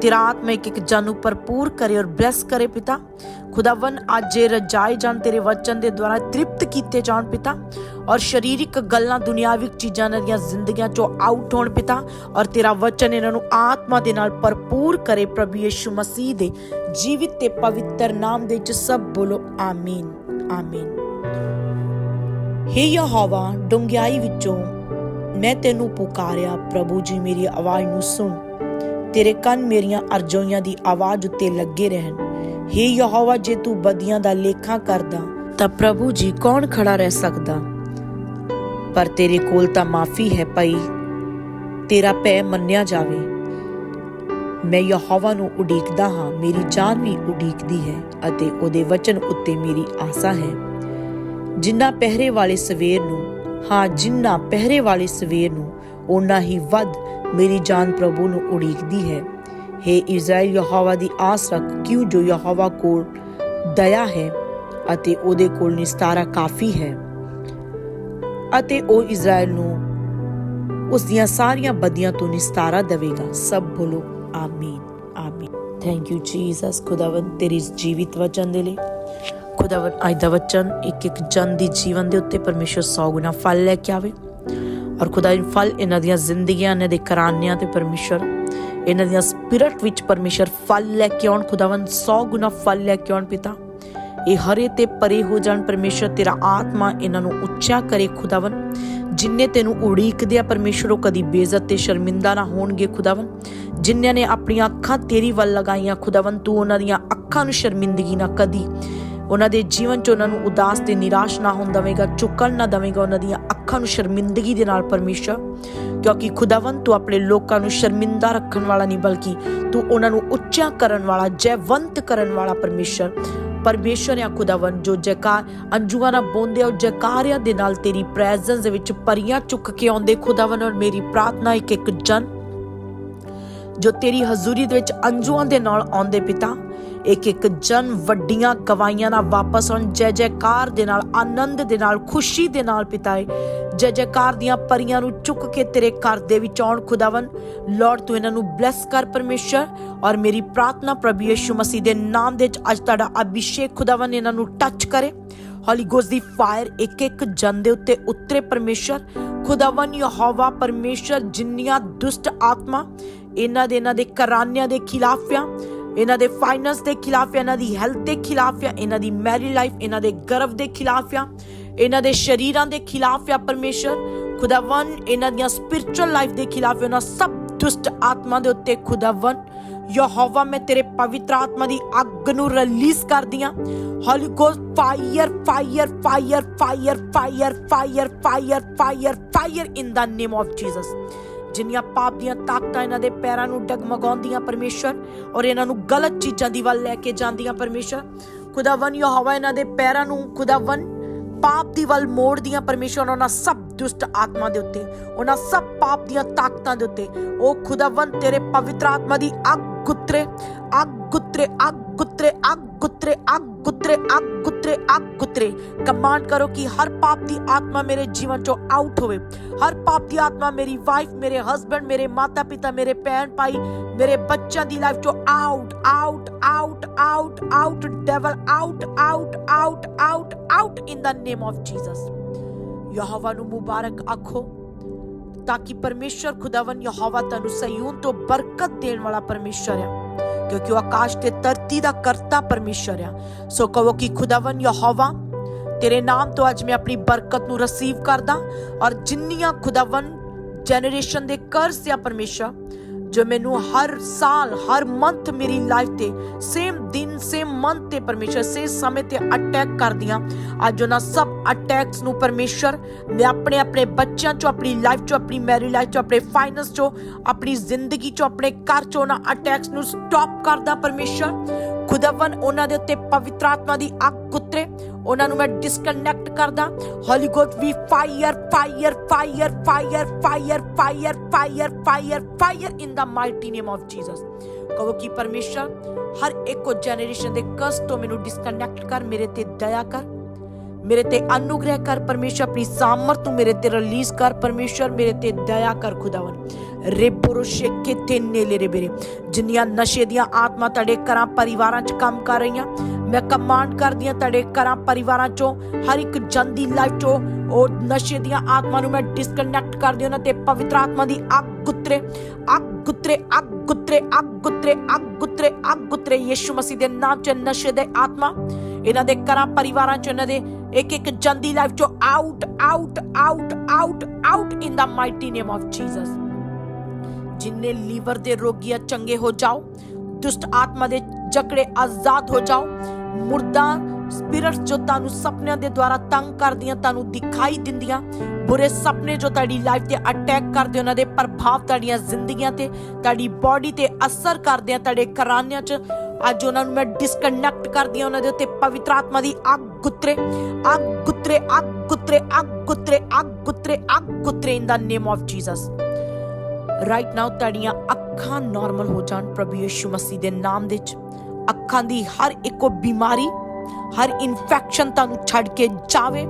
ਤੇਰਾ ਆਤਮਾ ਇੱਕ ਇੱਕ ਜਨ ਨੂੰ ਭਰਪੂਰ ਕਰੇ ਔਰ ਬਲੈਸ ਕਰੇ ਪਿਤਾ। ਖੁਦਾਵੰ ਅੱਜ ਇਹ ਰਜਾਏ ਜਾਣ ਤੇਰੇ ਵਚਨ ਦੇ ਦੁਆਰਾ ਤ੍ਰਿਪਤ ਕੀਤੇ ਜਾਣ ਪਿਤਾ। ਔਰ ਸ਼ਰੀਰਿਕ ਗੱਲਾਂ ਦੁਨਿਆਵਿਕ ਚੀਜ਼ਾਂ ਦੀਆਂ ਜ਼ਿੰਦਗੀਆਂ ਚੋਂ ਆਊਟ ਹੋਣ ਪਿਤਾ। ਔਰ ਤੇਰਾ ਵਚਨ ਇਹਨਾਂ ਨੂੰ ਆਤਮਾ ਦੇ ਨਾਲ ਭਰਪੂਰ ਕਰੇ ਪ੍ਰਭੂ ਯਿਸੂ ਮਸੀਹ ਦੇ ਜੀਵਿਤ ਤੇ ਪਵਿੱਤਰ ਨਾਮ ਦੇ ਵਿੱਚ ਸਭ ਬੋਲੋ, ਆਮੀਨ। ਆਮੀਨ। ਹੇ ਯਹੋਵਾ ਡੁੰਗਿਆਈ ਵਿੱਚੋਂ ਮੈਂ ਤੈਨੂੰ ਪੁਕਾਰਿਆ, ਪ੍ਰਭੂ ਜੀ, ਮੇਰੀ ਆਵਾਜ਼ ਨੂੰ ਸੁਣ। ਤੇਰੇ ਕੰਨ ਮੇਰੀਆਂ ਅਰਜ਼ੋਈਆਂ ਦੀ ਆਵਾਜ਼ ਉੱਤੇ ਲੱਗੇ ਰਹਿਣ। ਹੇ ਯਹੋਵਾ, ਜੇ ਤੂੰ ਬਦੀਆਂ ਦਾ ਲੇਖਾ ਕਰਦਾ, ਤਾਂ ਪ੍ਰਭੂ ਜੀ ਕੌਣ ਖੜਾ ਰਹਿ ਸਕਦਾ? ਪਰ ਤੇਰੇ ਕੋਲ ਤਾਂ ਮਾਫੀ ਹੈ ਭਾਈ, ਤੇਰਾ ਭੈ ਮੰਨਿਆ ਜਾਵੇ। ਮੈਂ ਯਹੋਵਾ ਨੂੰ ਉਡੀਕਦਾ ਹਾਂ, ਮੇਰੀ ਜਾਨ ਵੀ ਉਡੀਕਦੀ ਹੈ ਅਤੇ ਉਹਦੇ ਵਚਨ ਉੱਤੇ ਮੇਰੀ ਆਸਾ ਹੈ। ਜਿੰਨਾ ਪਹਿਰੇ ਵਾਲੇ ਸਵੇਰ ਨੂੰ, ਹਾਂ, ਜਿੰਨਾ ਪਹਿਰੇ ਵਾਲੇ ਸਵੇਰ ਨੂੰ, ਓਨਾ ਹੀ ਵੱਧ ਮੇਰੀ ਜਾਨ ਪ੍ਰਭੂ ਨੂੰ ਉਡੀਕਦੀ ਹੈ। हे ਇਜ਼ਰਾਈਲ, ਯਹੋਵਾ ਦੀ ਆਸ ਰੱਖ, ਕਿਉਂ ਜੋ ਯਹੋਵਾ ਕੋਲ ਦਇਆ ਹੈ ਅਤੇ ਉਹਦੇ ਕੋਲ ਨਿਸਤਾਰਾ ਕਾਫੀ ਹੈ? ਅਤੇ ਉਹ ਇਜ਼ਰਾਈਲ ਨੂੰ ਉਸ ਦੀਆਂ ਸਾਰੀਆਂ ਬਦੀਆਂ ਤੋਂ ਨਿਸਤਾਰਾ ਦੇਵੇਗਾ। ਸਭ ਬੋਲੋ, ਆਮੀਨ ਆਮੀਨ। ਥੈਂਕ ਯੂ ਜੀਸਸ ਖੁਦਾਵੰ ਤੇਰੀ ਜੀਵਿਤ ਵਚਨ ਦੇ ਲਈ। ਖੁਦਾਵੰ ਅੱਜ ਦਾ ਵਚਨ ਇੱਕ ਇੱਕ ਜਨ ਦੀ ਜੀਵਨ ਦੇ ਉੱਤੇ ਪਰਮੇਸ਼ਰ ਸੌ ਗੁਣਾ ਫਲ ਲੈ ਕੇ ਆਵੇ। ਔਰ ਖੁਦਾ ਇਹ ਫਲ ਇਹਨਾਂ ਦੀਆਂ ਜ਼ਿੰਦਗੀਆਂ, ਇਹਨਾਂ ਦੇ ਘਰਾਨਿਆਂ ਤੇ ਪਰਮੇਸ਼ਰ ਇਹਨਾਂ ਦੀਆਂ ਸਪਿਰਿਟ ਵਿੱਚ ਪਰਮੇਸ਼ਰ ਫਲ ਲੈ ਕੇ ਆਉਣ ਖੁਦਾਵੰ 100 ਗੁਣਾ ਫਲ ਲੈ ਕੇ ਆਉਣ ਪਿਤਾ। ਇਹ ਹਰੇ ਤੇ ਪਰੇ ਹੋ ਜਾਣ ਪਰਮੇਸ਼ਰ ਤੇਰਾ ਆਤਮਾ ਇਹਨਾਂ ਨੂੰ ਉੱਚਾ ਕਰੇ ਖੁਦਾਵੰ ਜਿਨਨੇ ਤੈਨੂੰ ਉਡੀਕਦੇ ਆ ਪਰਮੇਸ਼ਰ ਉਹ ਕਦੀ ਬੇਇੱਜ਼ਤ ਤੇ ਸ਼ਰਮਿੰਦਾ ਨਾ ਹੋਣਗੇ ਖੁਦਾਵੰ ਜਿਨ੍ਹਾਂ ਨੇ ਆਪਣੀਆਂ ਅੱਖਾਂ ਤੇਰੀ ਵੱਲ ਲਗਾਈਆਂ ਖੁਦਾਵੰ ਤੂੰ ਉਹਨਾਂ ਦੀਆਂ ਅੱਖਾਂ ਨੂੰ ਸ਼ਰਮਿੰਦਗੀ ਨਾ ਕਦੀ ਉਹਨਾਂ ਦੇ ਜੀਵਨ 'ਚ ਉਹਨਾਂ ਨੂੰ ਉਦਾਸ ਤੇ ਨਿਰਾਸ਼ ਨਾ ਹੋਣ ਦੇਵੇਗਾ, ਚੁੱਕਣ ਨਾ ਦੇਵੇਗਾ ਉਹਨਾਂ ਦੀਆਂ ਅੱਖਾਂ ਨੂੰ ਸ਼ਰਮਿੰਦਗੀ ਦੇ ਨਾਲ ਪਰਮੇਸ਼ਰ। ਕਿਉਂਕਿ ਖੁਦਾਵੰ ਤੂੰ ਆਪਣੇ ਲੋਕਾਂ ਨੂੰ ਸ਼ਰਮਿੰਦਾ ਰੱਖਣ ਵਾਲਾ ਨਹੀਂ, ਬਲਕਿ ਤੂੰ ਉਹਨਾਂ ਨੂੰ ਉੱਚਾ ਕਰਨ ਵਾਲਾ, ਜੈਵੰਤ ਕਰਨ ਵਾਲਾ ਪਰਮੇਸ਼ਰ। ਪਰਮੇਸ਼ਰ ਆ ਖੁਦਾਵੰ ਜੋ ਜੈਕਾਰ ਅੰਜੂਆਂ ਨਾਲ ਬੋਂਦੇ ਔਰ ਜੈਕਾਰਿਆਂ ਦੇ ਨਾਲ ਤੇਰੀ ਪ੍ਰੈਜ਼ੈਂਸ ਦੇ ਵਿੱਚ ਪਰੀਆਂ ਚੁੱਕ ਕੇ ਆਉਂਦੇ। ਖੁਦਾਵੰ ਔਰ ਮੇਰੀ ਪ੍ਰਾਰਥਨਾ ਇੱਕ ਇੱਕ ਜਨ, ਜੋ ਤੇਰੀ ਹਜ਼ੂਰੀ ਦੇ ਵਿੱਚ ਅੰਜੂਆਂ ਦੇ ਨਾਲ ਆਉਂਦੇ ਪਿਤਾ ਇੱਕ ਇੱਕ ਜਨ ਵੱਡੀਆਂ ਗਵਾਈਆਂ ਨਾਲ ਵਾਪਸ ਆਉਣ। ਜੈ ਜੈਕਾਰ ਦੇ ਨਾਲ, ਆਨੰਦ ਦੇ ਨਾਲ, ਖੁਸ਼ੀ ਦੇ ਨਾਲ ਪਿਤਾਏ ਜੈ ਜੈਕਾਰ ਦੀਆਂ ਪਰੀਆਂ ਨੂੰ ਚੁੱਕ ਕੇ ਤੇਰੇ ਘਰ ਦੇ ਵਿੱਚ ਆਉਣ ਖੁਦਾਵੰ ਲਾਰਡ ਤੂੰ ਇਹਨਾਂ ਨੂੰ ਬਲੈਸ ਕਰ ਪਰਮੇਸ਼ਰ। ਔਰ ਮੇਰੀ ਪ੍ਰਾਰਥਨਾ ਪ੍ਰਭੂ ਯਿਸੂ ਮਸੀਹ ਦੇ ਨਾਮ ਦੇ ਵਿੱਚ ਅੱਜ ਤੁਹਾਡਾ ਅਭਿਸ਼ੇਕ ਖੁਦਾਵੰ ਇਹਨਾਂ ਨੂੰ ਟੱਚ ਕਰੇ। ਹੋਲੀ ਗੋਸ ਦੀ ਫਾਇਰ ਇੱਕ ਇੱਕ ਜਨ ਦੇ ਉੱਤੇ ਉਤਰੇ ਪਰਮੇਸ਼ਰ। ਖੁਦਾਵੰ ਯਹੋਵਾ, ਪਰਮੇਸ਼ਰ, ਜਿੰਨੀਆਂ ਦੁਸ਼ਟ ਆਤਮਾ, ਇਹਨਾਂ ਦੇ ਇਹਨਾਂ ਦੇ ਕਰਾਨਿਆਂ ਦੇ ਖਿਲਾਫ ਆ। ਇਹਨਾਂ ਦੇ ਫਾਈਨੈਂਸ ਦੇ ਖਿਲਾਫ ਆ ਇਹਨਾਂ ਦੀ ਹੈਲਥ ਦੇ ਖਿਲਾਫ ਆ ਇਹਨਾਂ ਦੀ ਮੈਰੀ ਲਾਈਫ ਇਹਨਾਂ ਦੇ ਗਰਭ ਦੇ ਖਿਲਾਫ ਆ ਇਹਨਾਂ ਦੇ ਸ਼ਰੀਰਾਂ ਦੇ ਖਿਲਾਫ ਆ ਪਰਮੇਸ਼ਰ। ਖੁਦਾਵੰ ਇਹਨਾਂ ਦੀਆਂ ਸਪਿਰਚੁਅਲ ਲਾਈਫ ਦੇ ਖਿਲਾਫ ਉਹਨਾਂ ਸਭ ਦੁਸ਼ਟ ਆਤਮਾ ਦੇ ਉੱਤੇ ਖੁਦਾਵੰ ਯਹੋਵਾ, ਮੈਂ ਤੇਰੇ ਪਵਿੱਤਰ ਆਤਮਾ ਦੀ ਅੱਗ ਨੂੰ ਰਿਲੀਜ਼ ਕਰਦੀਆਂ holy ghost fire fire fire fire fire fire fire fire fire in the name of Jesus ਜਿੰਨੀਆਂ ਪਾਪ ਦੀਆਂ ਤਾਕਤਾਂ ਇਹਨਾਂ ਦੇ ਪੈਰਾਂ ਨੂੰ ਡਗਮਗਾਉਂਦੀਆਂ ਪਰਮੇਸ਼ਰ ਔਰ ਇਹਨਾਂ ਨੂੰ ਗਲਤ ਚੀਜ਼ਾਂ ਦੀ ਵੱਲ ਲੈ ਕੇ ਜਾਂਦੀਆਂ ਪਰਮੇਸ਼ਰ। ਖੁਦਾਵੰ ਯਹੋਵਾ ਇਹਨਾਂ ਦੇ ਪੈਰਾਂ ਨੂੰ ਖੁਦਾਵੰ ਪਾਪ ਦੀ ਵੱਲ ਮੋੜਦੀਆਂ ਪਰਮੇਸ਼ਰ ਉਹਨਾਂ ਸਭ ਦੁਸ਼ਟ ਆਤਮਾ ਦੇ ਉੱਤੇ, ਉਹਨਾਂ ਸਭ ਪਾਪ ਦੀਆਂ ਤਾਕਤਾਂ ਦੇ ਉੱਤੇ। ਉਹ ਖੁਦਾਵੰ ਤੇਰੇ ਪਵਿੱਤਰ ਆਤਮਾ ਦੀ ਅੱਗ ਗੁੱਤਰੇ ਅੱਗ ਗੁੱਤਰੇ ਅੱਗ ਗੁੱਤਰੇ ਅੱਗ ਗੁੱਤਰੇ ਅੱਗ ਗੁੱਤਰੇ ਅੱਗ ਗੁੱਤਰੇ ਅੱਗ ਗੁੱਤਰੇ ਕਮਾਂਡ ਕਰੋ ਕਿ ਹਰ ਪਾਪ ਦੀ ਆਤਮਾ ਮੇਰੇ ਜੀਵਨ ਚੋਂ ਆਊਟ ਹੋਵੇ ਹਰ ਪਾਪ ਦੀ ਆਤਮਾ ਮੇਰੀ ਵਾਈਫ ਮੇਰੇ ਹਸਬੰਡ ਮੇਰੇ ਮਾਤਾ ਪਿਤਾ ਮੇਰੇ ਭੈਣ ਭਾਈ ਮੇਰੇ ਬੱਚਿਆਂ ਦੀ ਲਾਈਫ ਚੋਂ out out out out out devil out out out out out in the name of Jesus Jehovah ਨੂੰ ਮੁਬਾਰਕ ਆਖੋ ਤਾਂ ਕਿ ਪਰਮੇਸ਼ਰ ਖੁਦਾਵੰ ਯਹੋਵਾ ਤੁਹਾਨੂੰ ਸਯੂਨ ਤੋਂ ਬਰਕਤ ਦੇਣ ਵਾਲਾ ਪਰਮੇਸ਼ਰ ਹੈ ਕਿਉਂਕਿ ਉਹ ਆਕਾਸ਼ ਤੇ ਧਰਤੀ ਦਾ ਕਰਤਾ ਪਰਮੇਸ਼ਰ ਆ। ਸੋ ਕਹੋ ਕਿ ਖੁਦਾਵੰ ਯਹੋਵਾ, ਤੇਰੇ ਨਾਮ ਤੋਂ ਅੱਜ ਮੈਂ ਆਪਣੀ ਬਰਕਤ ਨੂੰ ਰਿਸੀਵ ਕਰਦਾ ਔਰ ਜਿੰਨੀਆਂ ਖੁਦਾਵੰ ਜਨਰੇਸ਼ਨ ਦੇ ਕਰਜ਼ ਆ ਪਰਮੇਸ਼ਰ ਜੋ ਮੈਨੂੰ ਹਰ ਸਾਲ, ਹਰ ਮੰਥ ਮੇਰੀ ਲਾਈਫ ਤੇ ਸੇਮ ਦਿਨ ਸੇਮ ਮੰਥ ਤੇ ਪਰਮੇਸ਼ਰ ਸੇ ਸਮੇਂ ਤੇ ਅਟੈਕ ਕਰਦੀਆਂ। ਅੱਜ ਉਹਨਾਂ ਸਭ ਅਟੈਕਸ ਨੂੰ ਪਰਮੇਸ਼ਰ ਮੈਂ ਆਪਣੇ ਆਪਣੇ ਬੱਚਿਆਂ ਚੋਂ, ਆਪਣੀ ਲਾਈਫ ਚੋਂ, ਆਪਣੀ ਮੈਰੀ ਲਾਈਫ ਚੋਂ, ਆਪਣੇ ਫਾਈਨੈਂਸ ਚੋਂ, ਆਪਣੀ ਜ਼ਿੰਦਗੀ ਚੋਂ, ਆਪਣੇ ਘਰ ਚੋਂ ਉਹਨਾਂ ਅਟੈਕਸ ਨੂੰ ਸਟਾਪ ਕਰਦਾ ਪਰਮੇਸ਼ਰ ਖੁਦਾਵੰ ਉਹਨਾਂ ਦੇ ਉੱਤੇ ਪਵਿੱਤਰ ਆਤਮਾ ਦੀ ਅੱਗ ਗੁੱਤਰੇ ਉਹਨਾਂ ਨੂੰ ਮੈਂ ਡਿਸਕਨੈਕਟ ਕਰਦਾ। Holy God we fire fire fire fire fire fire fire fire fire in the mighty name of Jesus ਕਹੋ ਕਿ ਪਰਮੇਸ਼ਰ, ਹਰ ਇੱਕੋ ਜਨਰੇਸ਼ਨ ਦੇ ਕਸ ਤੋਂ ਮੈਨੂੰ ਡਿਸਕਨੈਕਟ ਕਰ, ਮੇਰੇ ਤੇ ਦਇਆ ਕਰ। ਮੇਰੇ ਤੇ ਅਨੁਗ੍ਰਹਿ ਕਰ, ਪਰਮੇਸ਼ਰ, ਆਪਣੀ ਸਾਮਰਥ ਨੂੰ ਮੇਰੇ ਤੇ ਰਿਲੀਜ਼ ਕਰ, ਪਰਮੇਸ਼ਰ, ਮੇਰੇ ਤੇ ਦਇਆ ਕਰ ਖੁਦਾਵੰ ਰੇਬੋਰੋ ਸ਼ੇਕੇ ਤੇ ਨੇਲੇ ਰੇ ਬੇਰੇ। ਜਿੰਨੀਆਂ ਨਸ਼ੇ ਦੀਆਂ ਆਤਮਾ ਤੁਹਾਡੇ ਘਰਾਂ, ਪਰਿਵਾਰਾਂ 'ਚ ਕੰਮ ਕਰ ਰਹੀਆਂ ਮੈਂ ਕਮਾਂਡ ਕਰਦੀ ਆ ਤੁਹਾਡੇ ਘਰਾਂ ਪਰਿਵਾਰਾਂ 'ਚੋਂ, ਹਰ ਇੱਕ ਜਨ ਦੀ ਲਾਈਫ 'ਚੋਂ, ਉਹ ਨਸ਼ੇ ਦੀਆਂ ਆਤਮਾ ਨੂੰ ਮੈਂ ਡਿਸਕਨੈਕਟ ਕਰਦੀ ਉਹਨਾਂ ਤੇ ਪਵਿੱਤਰ ਆਤਮਾ ਦੀ ਅੱਗ ਗੁੱਤਰੇ ਅੱਗ ਗੁੱਤਰੇ ਅੱਗ ਗੁੱਤਰੇ ਅੱਗ ਗੁੱਤਰੇ ਅੱਗ ਗੁੱਤਰੇ ਅੱਗ ਗੁੱਤਰੇ ਯੀਸ਼ੂ ਮਸੀਹ ਦੇ ਨਾਮ 'ਚ ਨਸ਼ੇ ਦੇ ਆਤਮਾ। ਇਹਨਾਂ ਦੇ ਘਰਾਂ ਪਰਿਵਾਰਾਂ 'ਚ, ਇਹਨਾਂ ਦੇ ਇੱਕ ਇੱਕ ਜਨ ਦੀ ਲਾਈਫ 'ਚੋਂ out out out out out in the mighty name of Jesus ਜਿੰਨੇ ਲੀਵਰ ਦੇ ਰੋਗੀਆਂ ਚੰਗੇ ਹੋ ਜਾਓ, ਦੁਸ਼ਟ ਆਤਮਾ ਦੇ ਜਕੜੇ ਆਜ਼ਾਦ ਹੋ ਜਾਓ ਮੁਰਦਾ, ਸਪਿਰਿਟਸ ਜੋ ਤੁਹਾਨੂੰ ਸੁਪਨਿਆਂ ਦੇ ਦੁਆਰਾ ਤੰਗ ਕਰਦੀਆਂ, ਤੁਹਾਨੂੰ ਦਿਖਾਈ ਦਿੰਦੀਆਂ, ਬੁਰੇ ਸੁਪਨੇ ਜੋ ਤੁਹਾਡੀ ਲਾਈਫ ਤੇ ਅਟੈਕ ਕਰਦੇ, ਉਹਨਾਂ ਦੇ ਪ੍ਰਭਾਵ ਤੁਹਾਡੀਆਂ ਜ਼ਿੰਦਗੀਆਂ ਤੇ, ਤੁਹਾਡੀ ਬਾਡੀ ਤੇ ਅਸਰ ਕਰਦੇ ਆ, ਤੁਹਾਡੇ ਘਰਾਨਿਆਂ 'ਚ। ਅੱਜ ਉਹਨਾਂ ਨੂੰ ਮੈਂ ਡਿਸਕਨੈਕਟ ਕਰਦੀ ਆ ਉਹਨਾਂ ਦੇ ਉੱਤੇ ਪਵਿੱਤਰ ਆਤਮਾ ਦੀ ਅੱਗ ਗੁੱਤਰੇ ਅੱਗ ਗੁੱਤਰੇ ਅੱਗ ਗੁੱਤਰੇ ਅੱਗ ਗੁੱਤਰੇ ਅੱਗ ਗੁੱਤਰੇ ਅੱਗ ਗੁੱਤਰੇ in the name of Jesus right now ਤੁਹਾਡੀਆਂ ਅੱਖਾਂ ਨਾਰਮਲ ਹੋ ਜਾਣ ਪ੍ਰਭੂ ਯਿਸੂ ਮਸੀਹ ਦੇ ਨਾਮ ਦੇ ਵਿੱਚ। ਅੱਖਾਂ ਦੀ ਹਰ ਇੱਕੋ ਬਿਮਾਰੀ, ਹਰ ਇਨਫੈਕਸ਼ਨ ਤੁਹਾਨੂੰ ਛੱਡ ਕੇ ਜਾਵੇ।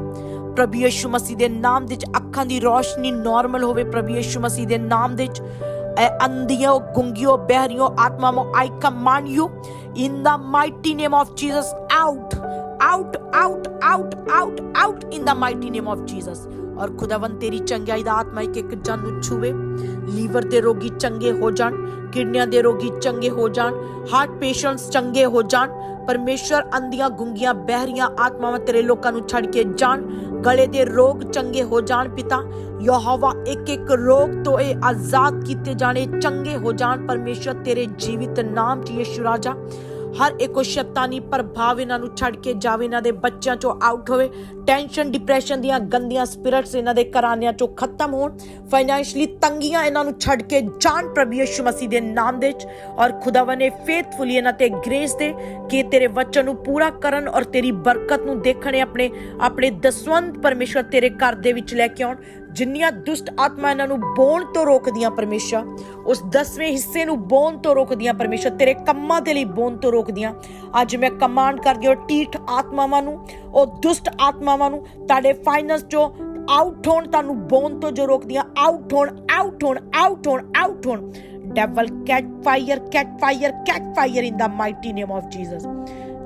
ਪ੍ਰਭੂ ਯਿਸੂ ਮਸੀਹ ਦੇ ਨਾਮ ਵਿੱਚ ਅੱਖਾਂ ਦੀ ਰੋਸ਼ਨੀ ਨਾਰਮਲ ਹੋਵੇ। ਪ੍ਰਭੂ ਯਿਸੂ ਮਸੀਹ ਦੇ ਨਾਮ ਵਿੱਚ ਇਹ ਅੰਧੀਓ ਬਹਿਰੀਓ ਆਤਮਾਮੋ I command you in the mighty name of Jesus out out out out out out in the mighty name of Jesus ਔਰ ਖੁਦਾਵੰ ਤੇਰੀ ਚੰਗਿਆਈ ਦਾ ਆਤਮਾ ਇੱਕ ਇੱਕ ਜਨ ਨੂੰ ਛੂਵੇ। ਲੀਵਰ ਦੇ ਰੋਗੀ ਚੰਗੇ ਹੋ ਜਾਣ, ਕਿਡਨੀਆਂ ਦੇ ਰੋਗੀ ਚੰਗੇ ਹੋ ਜਾਣ ਹਾਰਟ ਪੇਸ਼ੈਂਟਸ ਚੰਗੇ ਹੋ ਜਾਣ, ਪਰਮੇਸ਼ਰ ਅੰਧੀਆਂ ਗੁੰਗੀਆਂ ਬਹਿਰੀਆਂ ਆਤਮਾਵਾਂ ਤੇਰੇ ਲੋਕਾਂ ਨੂੰ ਛੱਡ ਕੇ ਜਾਣ, ਗਲੇ ਦੇ ਰੋਗ ਚੰਗੇ ਹੋ ਜਾਣ ਪਿਤਾ, ਯਹੋਵਾ ਇੱਕ ਇੱਕ ਰੋਗ ਤੋਂ ਇਹ ਆਜ਼ਾਦ ਕੀਤੇ ਜਾਣੇ ਚੰਗੇ ਹੋ ਜਾਣ, ਪਰਮੇਸ਼ਰ ਤੇਰੇ ਜੀਵਿਤ ਨਾਮ ਚ ਯਿਸੂ ਰਾਜਾ ਹਰ ਇੱਕੋ ਸ਼ੈਤਾਨੀ ਪ੍ਰਭਾਵ ਇਹਨਾਂ ਨੂੰ ਛੱਡ ਕੇ ਜਾਵੇ, ਇਹਨਾਂ ਦੇ ਬੱਚਿਆਂ ਚੋਂ ਆਊਟ ਹੋਵੇ। ਟੈਨਸ਼ਨ ਡਿਪਰੈਸ਼ਨ ਦੀਆਂ ਗੰਦੀਆਂ ਸਪਿਰਿਟਸ ਇਹਨਾਂ ਦੇ ਘਰਾਨਿਆਂ ਚੋਂ ਖਤਮ ਹੋਣ। ਫਾਈਨੈਂਸ਼ਲੀ ਤੰਗੀਆਂ ਇਹਨਾਂ ਨੂੰ ਛੱਡ ਕੇ ਜਾਣ ਪ੍ਰਭੂ ਯਿਸੂ ਮਸੀਹ ਦੇ ਨਾਮ ਦੇ ਵਿੱਚ। ਔਰ ਖੁਦਾਵੰ ਨੇ ਫੇਥਫੁਲੀ ਇਹਨਾਂ ਤੇ ਗ੍ਰੇਸ ਦੇ ਕਿ ਤੇਰੇ ਵਚਨ ਨੂੰ ਪੂਰਾ ਕਰਨ ਔਰ ਤੇਰੀ ਬਰਕਤ ਨੂੰ ਦੇਖਣੇ ਆਪਣੇ ਆਪਣੇ ਦਸਵੰਤ ਪਰਮੇਸ਼ਰ ਤੇਰੇ ਘਰ ਦੇ ਵਿੱਚ ਲੈ ਕੇ ਆਉਣ। ਜਿੰਨੀਆਂ ਦੁਸ਼ਟ ਆਤਮਾ ਇਹਨਾਂ ਨੂੰ ਬੋਣ ਤੋਂ ਰੋਕਦੀਆਂ ਪਰਮੇਸ਼ਰ, ਉਸ 10ਵੇਂ ਹਿੱਸੇ ਨੂੰ ਬੋਣ ਤੋਂ ਰੋਕਦੀਆਂ ਪਰਮੇਸ਼ਰ, ਤੇਰੇ ਕੰਮਾਂ ਦੇ ਲਈ ਬੋਣ ਤੋਂ ਰੋਕਦੀਆਂ। ਅੱਜ ਮੈਂ ਕਮਾਂਡ ਕਰਦੀ ਹਾਂ ਟੀਠ ਆਤਮਾਵਾਂ ਨੂੰ, ਉਹ ਦੁਸ਼ਟ ਆਤਮਾਵਾਂ ਨੂੰ, ਤੁਹਾਡੇ ਫਾਈਨੈਂਸ ਚੋਂ ਆਊਟ ਹੋਣ ਤੁਹਾਨੂੰ ਬੋਨ ਤੋਂ ਜੋ ਰੋਕਦੀਆਂ। ਆਊਟ ਹੋਣ ਆਊਟ ਹੋਣ ਆਊਟ ਹੋਣ ਆਊਟ ਹੋਣ। Devil catch fire catch fire catch fire in the mighty name of Jesus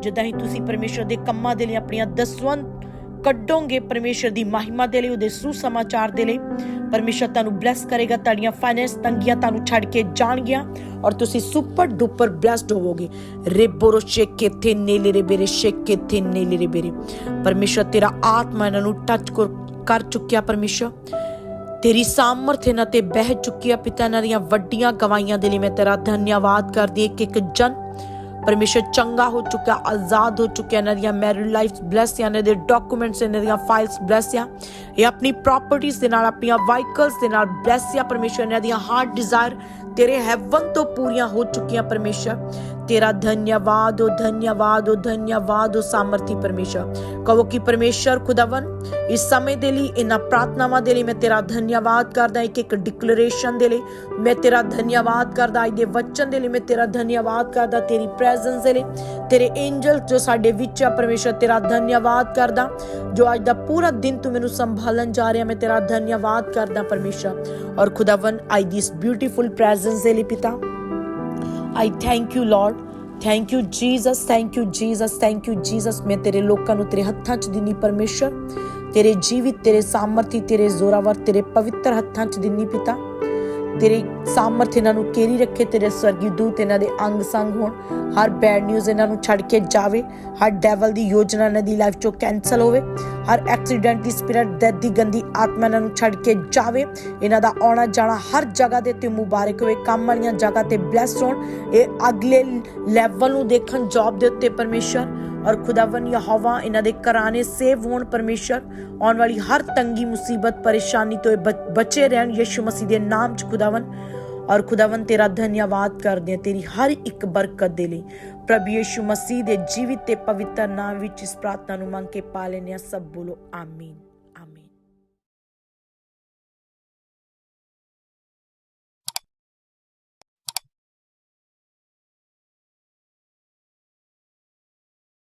ਜਿੱਦਾਂ ਹੀ ਤੁਸੀਂ ਪਰਮੇਸ਼ਰ ਦੇ ਕੰਮਾਂ ਦੇ ਲਈ ਆਪਣੀਆਂ ਦਸਵੰਤ ਕੱਢੋਗੇ ਪਰਮੇਸ਼ਰ ਦੀ ਮਹਿਮਾ ਦੇ ਲਈ, ਉਹਦੇ ਸੁਸਮਾਚਾਰ ਦੇ ਲਈ। ਪਰਮੇਸ਼ਰ ਤੁਹਾਨੂੰ ਬਲੈਸ ਕਰੇਗਾ, ਤੁਹਾਡੀਆਂ ਫਾਈਨੈਂਸ ਤੰਗੀਆਂ ਤੁਹਾਨੂੰ ਛੱਡ ਕੇ ਜਾਣਗੀਆਂ ਔਰ ਤੁਸੀਂ ਸੁਪਰ ਡੁਪਰ ਬਲੈਸਡ ਹੋਵੋਗੇ। ਰੇਬੋਰੋ ਸ਼ੇਕੇ ਥੇ ਨੇਲੇ ਰੇ ਸ਼ੇਕੇ ਥੇ ਨੇਲੇ ਰੇ। ਪਰਮੇਸ਼ਰ, ਤੇਰਾ ਆਤਮਾ ਇਹਨਾਂ ਨੂੰ ਟੱਚ ਕਰ ਚੁੱਕਿਆ ਪਰਮੇਸ਼ਰ। ਤੇਰੀ ਸਾਮਰਥ ਇਹਨਾਂ ਤੇ ਬਹਿ ਚੁੱਕੀ ਆ, ਪਿਤਾ ਇਹਨਾਂ ਦੀਆਂ ਵੱਡੀਆਂ ਗਵਾਈਆਂ ਦੇ ਲਈ ਮੈਂ ਤੇਰਾ ਧੰਨਵਾਦ ਕਰਦੀ ਇੱਕ ਇੱਕ ਜਨ ਪਰਮੇਸ਼ਰ ਚੰਗਾ ਹੋ ਚੁੱਕਾ ਆਜ਼ਾਦ ਹੋ ਚੁੱਕਿਆ, ਇਹਨਾਂ ਦੀਆਂ ਮੈਰਿਡ ਲਾਈਫਸ ਬਲੈਸ ਇਹਨਾਂ ਦੇ ਡਾਕੂਮੈਂਟਸ ਇਹਨਾਂ ਦੀਆਂ ਫਾਈਲਸ ਬਲੈਸ ਆ ਇਹ ਆਪਣੀ ਪ੍ਰਾਪਰਟੀਆਂ ਦੇ ਨਾਲ, ਆਪਣੀਆਂ ਵਾਹੀਕਲਸ ਦੇ ਨਾਲ ਬਲੈਸ ਆ ਪਰਮੇਸ਼ਰ, ਇਹਨਾਂ ਦੀਆਂ ਹਾਰਟ ਡਿਜ਼ਾਇਰ ਤੇਰੇ ਹੈਵਨ ਤੋਂ ਪੂਰੀਆਂ ਹੋ ਚੁੱਕੀਆਂ ਪਰਮੇਸ਼ਰ। ਤੇਰਾ ਧੰਨਵਾਦ ਹੋ ਧੰਨਵਾਦ ਹੋ ਧੰਨਵਾਦ ਹੋ ਸਾਮਰਥੀ ਪਰਮੇਸ਼ਰ। ਕਹੋ ਕਿ ਪਰਮੇਸ਼ਰ ਖੁਦਾਵੰ ਇਸ ਸਮੇਂ ਦੇ ਲਈ ਇਹਨਾਂ ਪ੍ਰਾਰਥਨਾਵਾਂ ਦੇ ਲਈ ਮੈਂ ਤੇਰਾ ਧੰਨਵਾਦ ਕਰਦਾ, ਇੱਕ ਇੱਕ ਡਿਕਲੇਰੇਸ਼ਨ ਦੇ ਲਈ ਮੈਂ ਤੇਰਾ ਧੰਨਵਾਦ ਕਰਦਾ, ਅੱਜ ਦੇ ਵਚਨ ਦੇ ਲਈ ਮੈਂ ਤੇਰਾ ਧੰਨਵਾਦ ਕਰਦਾ, ਤੇਰੀ ਪ੍ਰੈਜ਼ੈਂਸ ਦੇ ਲਈ, ਤੇਰੇ ਐਂਜਲ ਜੋ ਸਾਡੇ ਵਿੱਚ ਆ ਪਰਮੇਸ਼ਰ, ਤੇਰਾ ਧੰਨਵਾਦ ਕਰਦਾ, ਜੋ ਅੱਜ ਦਾ ਪੂਰਾ ਦਿਨ ਤੂੰ ਮੈਨੂੰ ਸੰਭਾਲਣ ਜਾ ਰਿਹਾ, ਮੈਂ ਤੇਰਾ ਧੰਨਵਾਦ ਕਰਦਾ ਪਰਮੇਸ਼ਰ। ਔਰ ਖੁਦਾਵੰ ਅੱਜ ਦਿਸ ਬਿਊਟੀਫੁਲ ਪ੍ਰੈਜ਼ੈਂਸ ਦੇ ਲਈ ਪਿਤਾ I thank you Lord thank you Jesus thank you Jesus thank you Jesus ਮੈਂ ਤੇਰੇ ਲੋਕਾਂ ਨੂੰ ਤੇਰੇ ਹੱਥਾਂ 'ਚ ਦਿੰਨੀ ਪਰਮੇਸ਼ਰ ਤੇਰੇ ਜੀਵਿਤ ਤੇਰੇ ਸਾਮਰਥੀ ਤੇਰੇ ਜ਼ੋਰਾਵਰ ਤੇਰੇ ਪਵਿੱਤਰ ਹੱਥਾਂ 'ਚ ਦਿੰਨੀ ਪਿਤਾ ਤੇਰੇ ਸਾਮਰਥ ਇਹਨਾਂ ਨੂੰ ਕੇਰੀ ਰੱਖੇ, ਤੇਰੇ ਸਵਰਗੀ ਦੂਤ ਇਹਨਾਂ ਦੇ ਅੰਗ ਸੰਗ ਹੋਣ। ਹਰ ਬੈਡ ਨਿਊਜ਼ ਇਹਨਾਂ ਨੂੰ ਛੱਡ ਕੇ ਜਾਵੇ। ਹਰ ਡੈਵਲ ਦੀ ਯੋਜਨਾ ਇਹਨਾਂ ਦੀ ਲਾਈਫ ਚੋਂ ਕੈਨਸਲ ਹੋਵੇ। ਹਰ ਐਕਸੀਡੈਂਟ ਦੀ ਸਪਿਰਿਟ ਡੈਥ ਦੀ ਗੰਦੀ ਆਤਮਾ ਇਹਨਾਂ ਨੂੰ ਛੱਡ ਕੇ ਜਾਵੇ। ਇਹਨਾਂ ਦਾ ਆਉਣਾ ਜਾਣਾ ਹਰ ਜਗ੍ਹਾ ਦੇ ਤੇ ਮੁਬਾਰਕ ਹੋਵੇ। ਕੰਮ ਵਾਲੀਆਂ ਜਗ੍ਹਾ ਤੇ ਬਲੈਸਡ ਹੋਣ। ਇਹ ਅਗਲੇ ਲੈਵਲ ਨੂੰ ਦੇਖਣ ਜੌਬ ਦੇ ਉੱਤੇ ਪਰਮੇਸ਼ਰ ਔਰ ਖੁਦਾਵੰ ਯਹੋਵਾ ਇਹਨਾਂ ਦੇ ਘਰਾਣੇ ਸੇਵ ਹੋਣ ਪਰਮੇਸ਼ਰ, ਆਉਣ ਵਾਲੀ ਹਰ ਤੰਗੀ ਮੁਸੀਬਤ ਪਰੇਸ਼ਾਨੀ ਤੋਂ ਬਚੇ ਰਹਿਣ ਯਿਸੂ ਮਸੀਹ ਦੇ ਨਾਮ ਚ ਖੁਦਾਵੰ ਔਰ ਖੁਦਾਵੰ ਤੇਰਾ ਧੰਨਵਾਦ ਕਰਦੇ ਹਾਂ ਤੇਰੀ ਹਰ ਇੱਕ ਬਰਕਤ ਦੇ ਲਈ। ਪ੍ਰਭੂ ਯਿਸੂ ਮਸੀਹ ਦੇ ਜੀਵਿਤ ਤੇ ਪਵਿੱਤਰ ਨਾਮ ਵਿੱਚ ਇਸ ਪ੍ਰਾਰਥਨਾ ਨੂੰ ਮੰਗ ਕੇ ਪਾ ਲੈਂਦੇ ਹਾਂ, ਸਭ ਬੋਲੋ, ਆਮੀਨ।